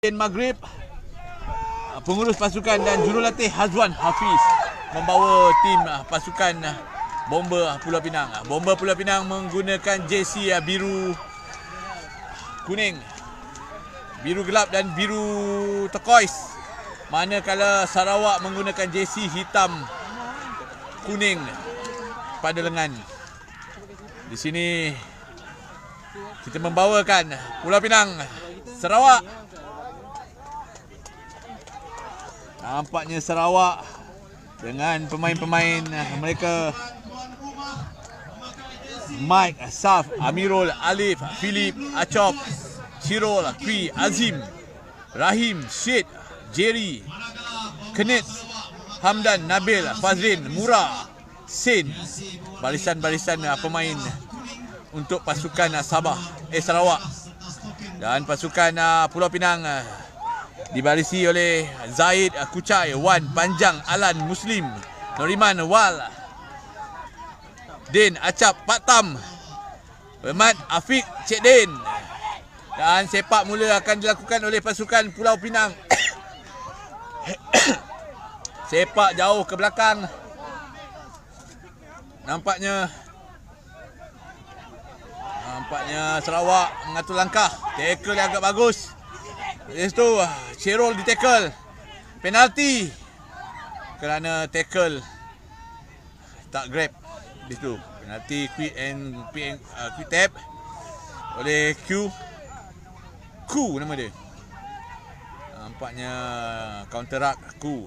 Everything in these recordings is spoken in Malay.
Din Maghrib pengurus pasukan dan jurulatih Hazwan Hafiz membawa tim uh, pasukan uh, Bomber uh, Pulau Pinang. Bomber Pulau Pinang menggunakan uh, biru kuning, biru gelap dan biru turquoise. Manakala Sarawak menggunakan jersey hitam kuning pada lengan. Di sini kita membawakan Pulau Pinang Sarawak Nampaknya Sarawak dengan pemain-pemain mereka Mike, Saf, Amirul, Alif, Philip, Achop, Chirol, Kwi, Azim, Rahim, Syed, Jerry, Kenit, Hamdan, Nabil, Fazrin, Mura, Sin. Barisan-barisan uh, pemain untuk pasukan Sabah, eh Sarawak. Dan pasukan uh, Pulau Pinang dibarisi oleh Zaid Kucai, Wan Panjang, Alan Muslim, Noriman Wal, Din Acap Pak Tam, Ahmad Afiq Cik Din. Dan sepak mula akan dilakukan oleh pasukan Pulau Pinang. sepak jauh ke belakang. Nampaknya Nampaknya Sarawak mengatur langkah. Tackle yang agak bagus. Lepas tu Chirol di tackle. Penalti. Kerana tackle tak grab. Lepas tu penalti quick and quick, and, uh, quick tap oleh Q. Q nama dia. Nampaknya counter Q.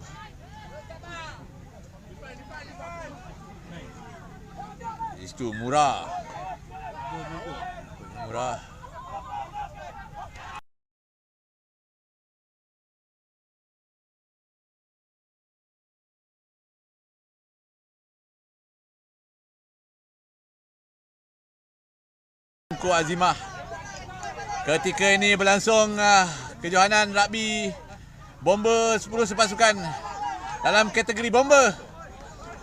Lepas tu murah. Murah. Ku Azimah. Ketika ini berlangsung uh, kejohanan rugby bomber 10 sepasukan dalam kategori bomber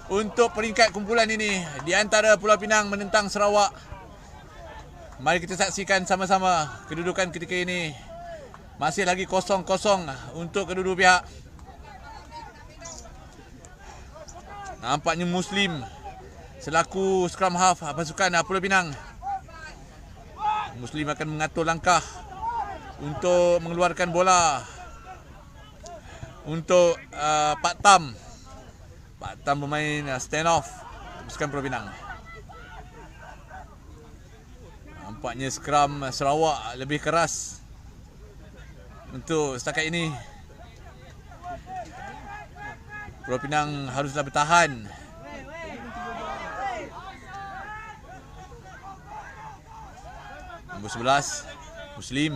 untuk peringkat kumpulan ini di antara Pulau Pinang menentang Sarawak. Mari kita saksikan sama-sama kedudukan ketika ini. Masih lagi kosong-kosong untuk kedua-dua pihak. Nampaknya Muslim selaku scrum half pasukan Pulau Pinang. Muslim akan mengatur langkah untuk mengeluarkan bola untuk uh, Pak Tam. Pak Tam bermain uh, stand off pasukan Pulau Pinang. Nampaknya skram Sarawak lebih keras untuk setakat ini. Pulau Pinang haruslah bertahan. Nombor 11 Muslim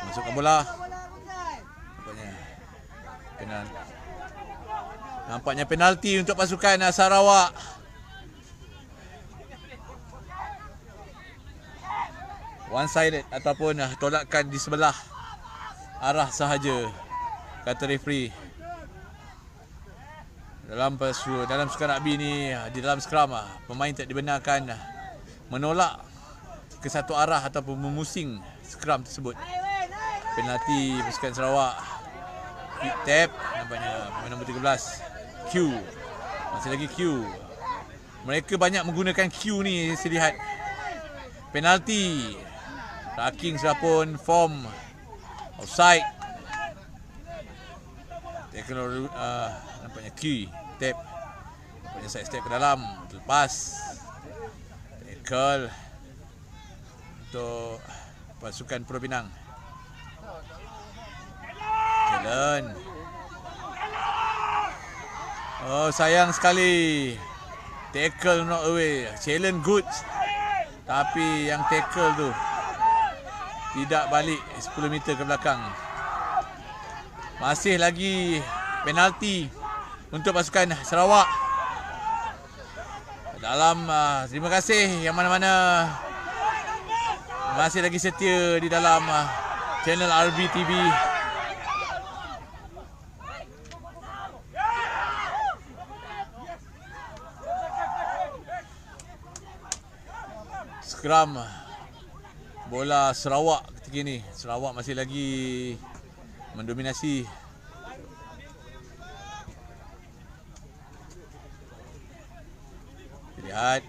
masukkan bola. Nampaknya penal. Nampaknya penalti untuk pasukan Sarawak. one sided ataupun uh, tolakkan di sebelah arah sahaja kata referee dalam pasu dalam sukan rugby ni di dalam scrum uh, pemain tak dibenarkan menolak ke satu arah ataupun memusing scrum tersebut. Penalti pasukan Sarawak. Quick tap nampaknya pemain nombor 13 Q. Masih lagi Q. Mereka banyak menggunakan Q ni saya lihat. Penalti. Raking sudah pun form. Offside. Tackle uh, nampaknya key tap. Nampaknya side step ke dalam. Lepas. Tackle untuk pasukan Pulau Pinang. Jalan. Oh sayang sekali. Tackle not away. Challenge good. Tapi yang tackle tu tidak balik 10 meter ke belakang. Masih lagi penalti untuk pasukan Sarawak. Dalam uh, terima kasih yang mana-mana masih lagi setia di dalam uh, channel RB TV. Scrum bola Sarawak ketika ini. Sarawak masih lagi mendominasi lihat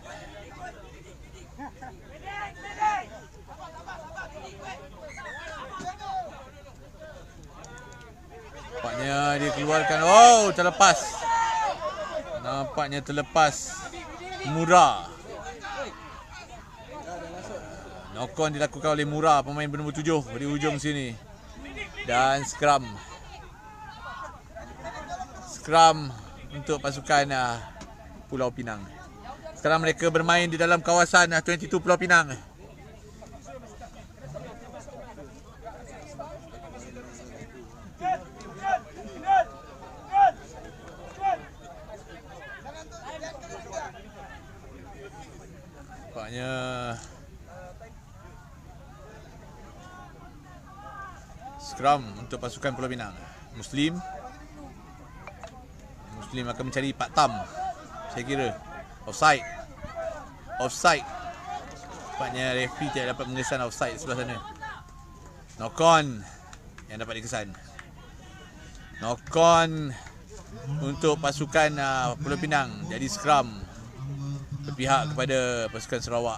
Nampaknya dia keluarkan. Oh, terlepas. Nampaknya terlepas. Mura. Nokon dilakukan oleh Mura, pemain bernombor tujuh di hujung sini. Dan scrum. Scrum untuk pasukan uh, Pulau Pinang. Sekarang mereka bermain di dalam kawasan uh, 22 Pulau Pinang. Nampaknya Scrum untuk pasukan Pulau Pinang. Muslim. Muslim akan mencari Pak Tam Saya kira. Offside. Offside. Nampaknya referee tidak dapat mengesan offside sebelah sana. Knock on. Yang dapat dikesan. Knock on Untuk pasukan uh, Pulau Pinang. Jadi scrum Berpihak kepada pasukan Sarawak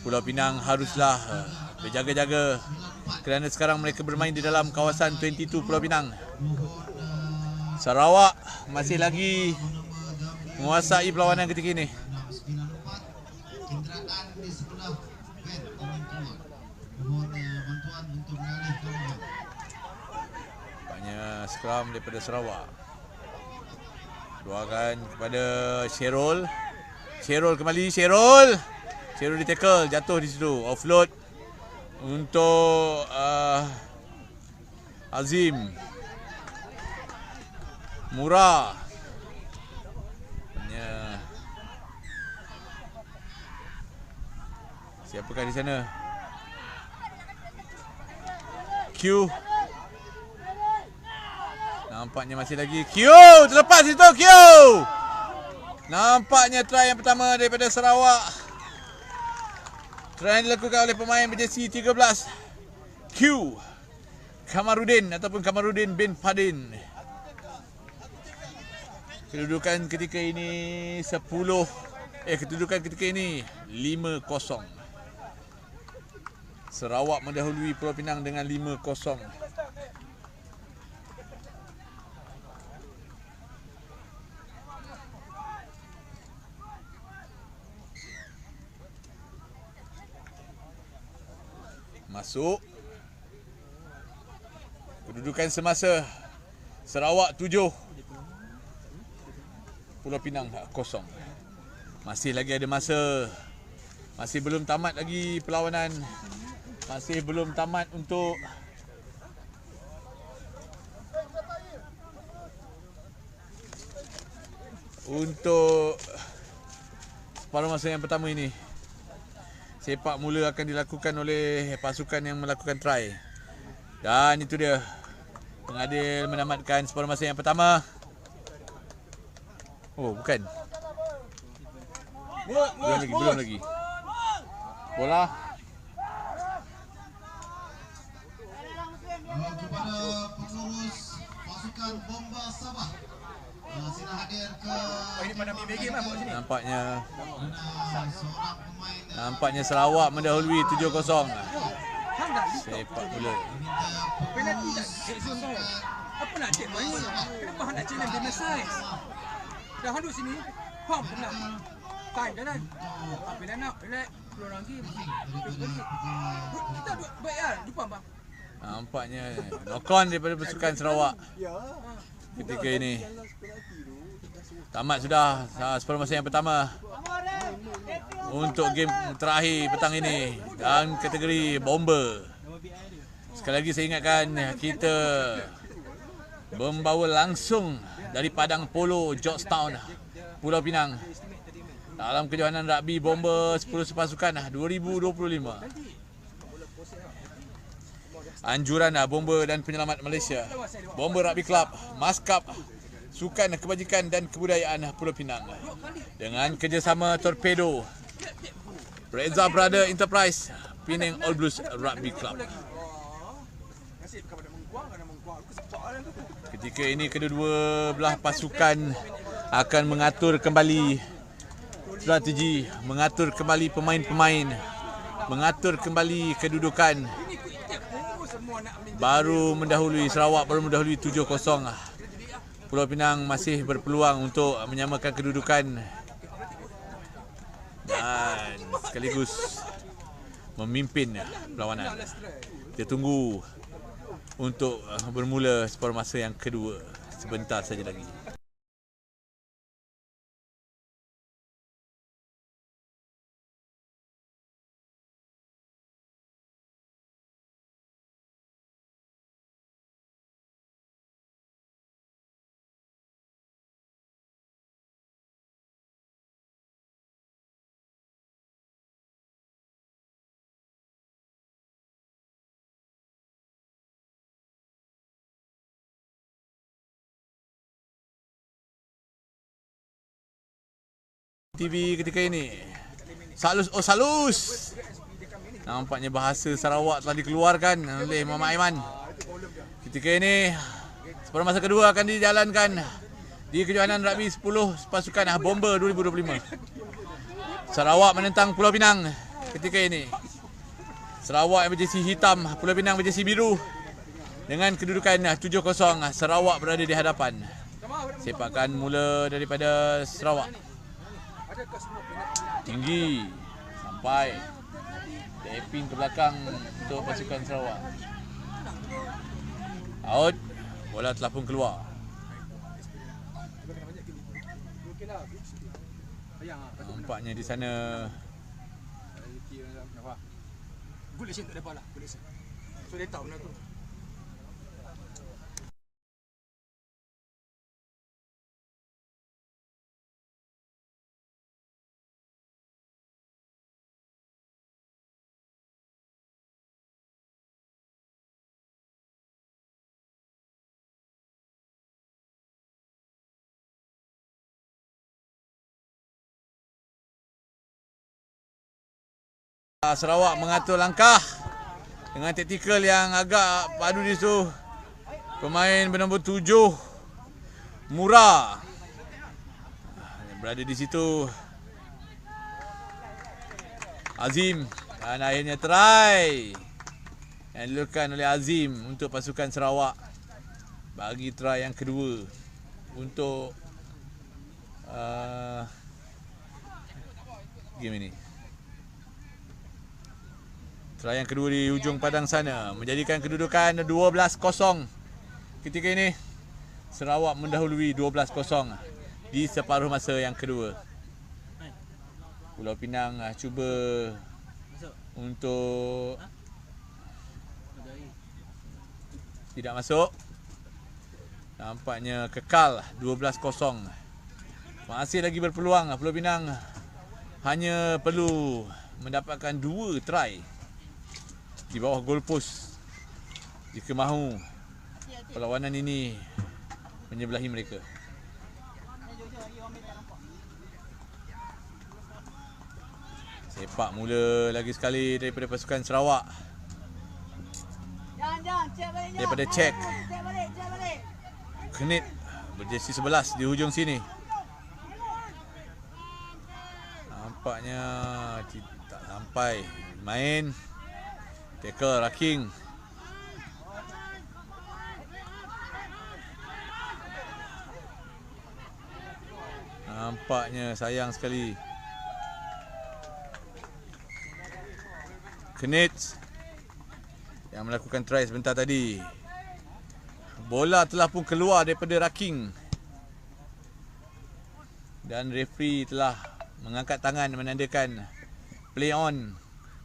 Pulau Pinang haruslah uh, berjaga-jaga kerana sekarang mereka bermain di dalam kawasan 22 Pulau Pinang. Sarawak masih lagi menguasai perlawanan ketika ini. Banyak scrum daripada Sarawak. Keluarkan kepada Sherol. Sherol kembali, Sherol. Sherol di tackle, jatuh di situ. Offload untuk uh, Azim. Murah. Hanya Siapakah di sana? Q. Nampaknya masih lagi Q. Terlepas itu Q. Nampaknya try yang pertama daripada Sarawak. Try yang dilakukan oleh pemain berjesi 13. Q. Kamarudin ataupun Kamarudin bin Fadin. Kedudukan ketika ini 10 eh kedudukan ketika ini 5-0. Sarawak mendahului Pulau Pinang dengan 5-0. Masuk. Kedudukan semasa Sarawak 7 Pulau Pinang kosong. Masih lagi ada masa. Masih belum tamat lagi perlawanan. Masih belum tamat untuk untuk separuh masa yang pertama ini. Sepak mula akan dilakukan oleh pasukan yang melakukan try. Dan itu dia. Pengadil menamatkan separuh masa yang pertama. Oh, bukan. Belum lagi, belum lagi. Bola. Kepada pengurus pasukan Bomba Sabah uh, sila hadir ke Oh, ini pada BBG mah bawa sini. Nampaknya seorang pemain nampaknya Sarawak mendahului 7-0. Hang dah Sepak penalti cek zone kau. Apa nak cek main? Kenapa hang nak cek dalam game size? Dah handuk sini. Hang pernah. Fine dah kan. Apa dah nak? Relax. Keluar balik. Kita duk baik lah. Jumpa bang. Nampaknya nokon daripada pasukan Sarawak. Ketika ini. Tamat sudah uh, separuh masa yang pertama. Untuk game terakhir petang ini dalam kategori bomber. Sekali lagi saya ingatkan kita membawa langsung dari Padang Polo Georgetown Pulau Pinang dalam kejohanan rugby bomber 10 sepasukan 2025. Anjuran ah, Bomber dan Penyelamat Malaysia. Bomber Rugby Club, Maskap, Sukan Kebajikan dan Kebudayaan Pulau Pinang. Dengan kerjasama Torpedo, Reza Brother Enterprise, Penang All Blues Rugby Club. Ketika ini kedua-dua belah pasukan akan mengatur kembali strategi, mengatur kembali pemain-pemain, mengatur kembali kedudukan. Baru mendahului Sarawak baru mendahului 7-0. Pulau Pinang masih berpeluang untuk menyamakan kedudukan dan sekaligus memimpin perlawanan. Kita tunggu untuk uh, bermula separuh masa yang kedua sebentar saja lagi. TV ketika ini. Salus oh Salus. Nampaknya bahasa Sarawak telah dikeluarkan oleh Muhammad Aiman. Ketika ini separuh masa kedua akan dijalankan di kejohanan rugby 10 pasukan ah, Bomber 2025. Sarawak menentang Pulau Pinang ketika ini. Sarawak yang berjersey hitam, Pulau Pinang berjersey biru. Dengan kedudukan 7-0, Sarawak berada di hadapan. Sepakan mula daripada Sarawak. Tinggi sampai tapping ke belakang untuk pasukan Sarawak. Out. Bola telah pun keluar. Nampaknya di sana Good listen untuk mereka lah. Good listen. So dia tahu benda tu. Sarawak mengatur langkah dengan taktikal yang agak padu di situ. Pemain bernombor tujuh Mura berada di situ. Azim dan akhirnya try yang dilakukan oleh Azim untuk pasukan Sarawak bagi try yang kedua untuk uh, game ini. Try yang kedua di hujung padang sana menjadikan kedudukan 12-0. Ketika ini Sarawak mendahului 12-0 di separuh masa yang kedua. Pulau Pinang ah, cuba untuk tidak masuk. Nampaknya kekal 12-0. Masih lagi berpeluang Pulau Pinang hanya perlu mendapatkan dua try di bawah goal post jika mahu perlawanan ini menyebelahi mereka. Sepak mula lagi sekali daripada pasukan Sarawak. Jangan, jangan, cek balik jangan. Daripada cek. Cek balik, cek balik. Kenit berjersey 11 di hujung sini. Nampaknya tak sampai main. Tackle Raking. Nampaknya sayang sekali. Kenit yang melakukan try sebentar tadi. Bola telah pun keluar daripada Raking. Dan referee telah mengangkat tangan menandakan play on.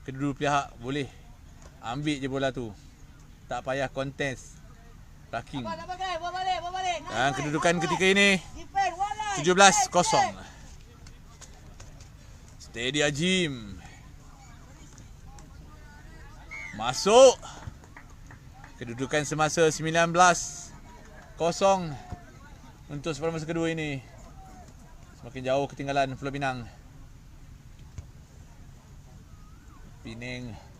Kedua pihak boleh ambil je bola tu. Tak payah kontes. Nice, Dan kedudukan ketika ini Defend, one line. 17-0. Defend, Steady Ajim. Masuk. Kedudukan semasa 19 kosong untuk separuh masa kedua ini. Semakin jauh ketinggalan Pulau Pinang. Pining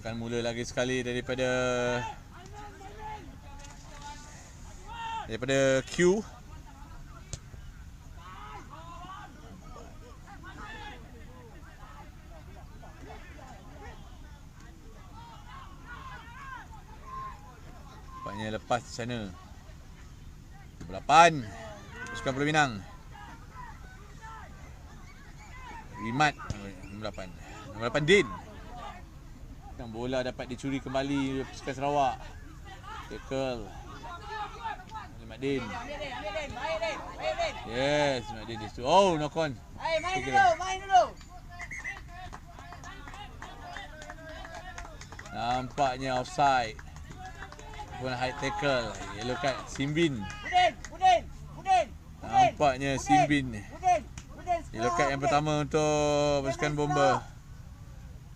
Akan mula lagi sekali daripada daripada Q. Nampaknya lepas di sana. Nombor 8. Pasukan Pulau Pinang. Rimat nombor 8. Nombor 8 Din. Dan bola dapat dicuri kembali pasukan Sarawak. Tackle. Oleh Mat Din. Ambil Din, ambil Din. Baik Din, baik Din. Yes, Mat Din di situ. Oh, knock on. Hai, main dulu, main dulu. Nampaknya offside. Pun high tackle. Yellow card Simbin. Budin, Budin, Budin. Budin. Nampaknya Budin, Simbin. Budin, Budin. Yellow card yang Budin. pertama untuk pasukan bomba.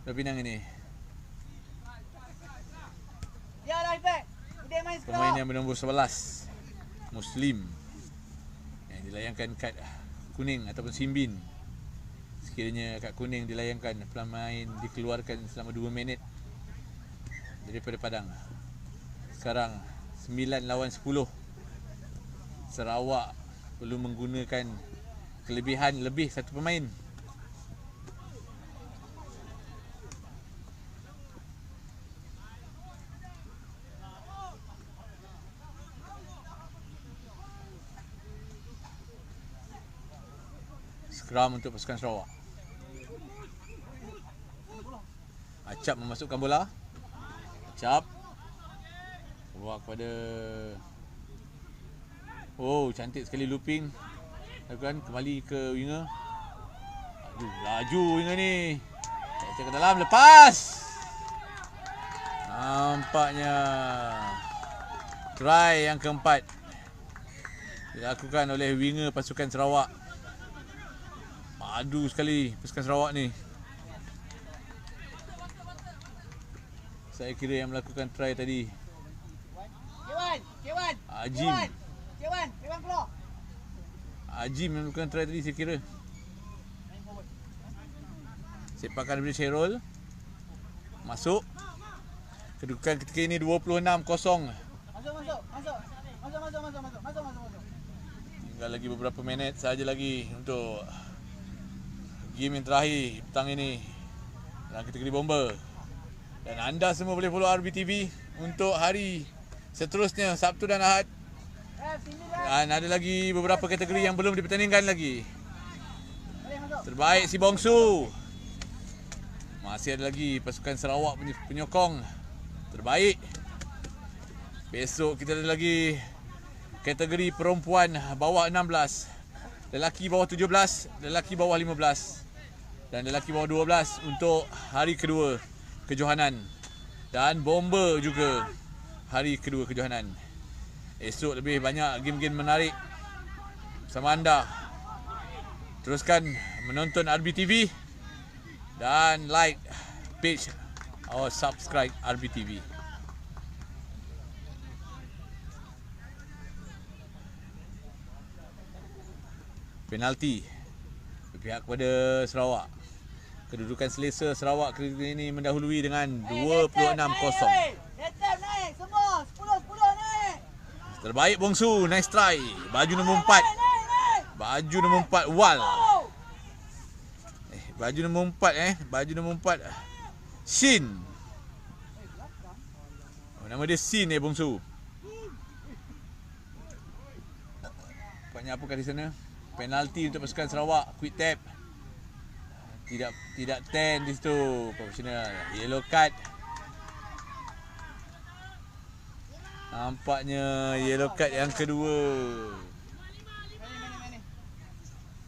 Pulau Pinang ini. Ya, right back. Budin main sekarang. Pemain yang bernombor 11 Muslim. Yang dilayangkan kad kuning ataupun simbin. Sekiranya kad kuning dilayangkan Pemain dikeluarkan selama 2 minit Daripada padang. Sekarang 9 lawan 10 Sarawak perlu menggunakan kelebihan lebih satu pemain Scrum untuk pasukan Sarawak. Acap memasukkan bola. Acap. Bawa kepada Oh, cantik sekali looping. Lakukan kembali ke winger. Aduh, laju winger ni. Cek ke dalam lepas. Nampaknya try yang keempat dilakukan oleh winger pasukan Sarawak. Aduh sekali. Pesca Sarawak ni. Saya kira yang melakukan try tadi. Kewan Kewan Ajim. Kewan Kewan keluar. Ajim yang melakukan try tadi saya kira. Sepakan daripada Cheryl Masuk. Kedudukan ketika ini 26-0 Masuk masuk Masuk. Masuk Masuk masuk masuk Masuk masuk masuk. Tinggal lagi beberapa minit saja lagi untuk game yang terakhir petang ini dalam kategori bomber. Dan anda semua boleh follow RBTV untuk hari seterusnya Sabtu dan Ahad. Dan ada lagi beberapa kategori yang belum dipertandingkan lagi. Terbaik si Bongsu. Masih ada lagi pasukan Sarawak penyokong. Terbaik. Besok kita ada lagi kategori perempuan bawah 16. Lelaki bawah 17, lelaki bawah 15 dan lelaki bawah 12 untuk hari kedua kejohanan. Dan bomber juga hari kedua kejohanan. Esok lebih banyak game-game menarik bersama anda. Teruskan menonton RBTV dan like page atau subscribe RBTV. Penalti berpihak kepada Sarawak. Kedudukan selesa Sarawak kali ini mendahului dengan 26-0. Letap naik semua. 10-10 naik. Terbaik Bongsu, nice try. Baju nombor 4. Naik, naik, naik. Baju nombor 4 Wal. Eh, baju nombor 4 eh. Baju nombor 4. Shin. Oh, nama dia Sin eh Bongsu. Banyak apa kat di sana? Penalti untuk pasukan Sarawak. Quick tap tidak tidak ten di situ. Profesional. Yellow card. Nampaknya yellow card yang kedua.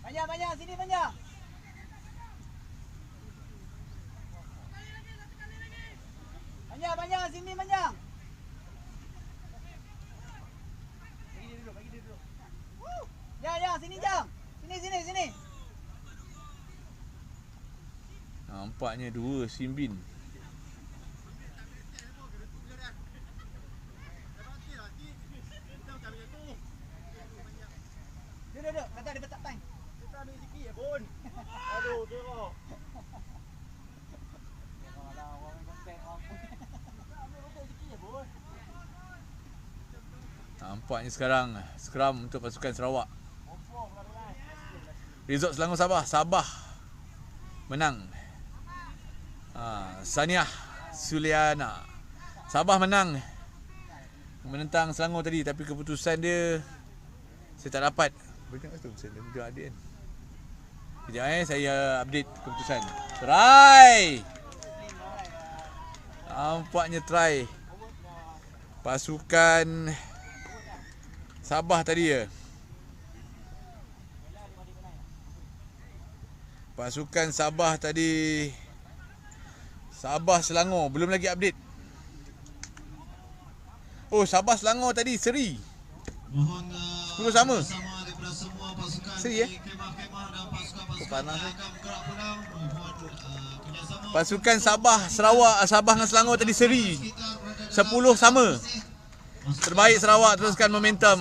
Banyak banyak sini banyak banyak banyak sini banyak nampaknya dua simbin Nampaknya sekarang Scrum untuk pasukan Sarawak. Resort Selangor Sabah Sabah Menang. Saniah Suliana. Sabah menang menentang Selangor tadi tapi keputusan dia saya tak dapat. Benda tu saya dah update kan. Sekejap eh saya update keputusan. Try. Nampaknya try. Pasukan Sabah tadi ya. Pasukan Sabah tadi Sabah Selangor belum lagi update. Oh Sabah Selangor tadi seri. Mohon uh, 10 sama. bersama daripada semua pasukan Seri, eh? di kemah-kemah dan pasukan-pasukan panas, eh? kerjasama Pasukan Sabah Sarawak Sabah dengan Selangor tadi seri. 10 sama. Terbaik Sarawak teruskan momentum.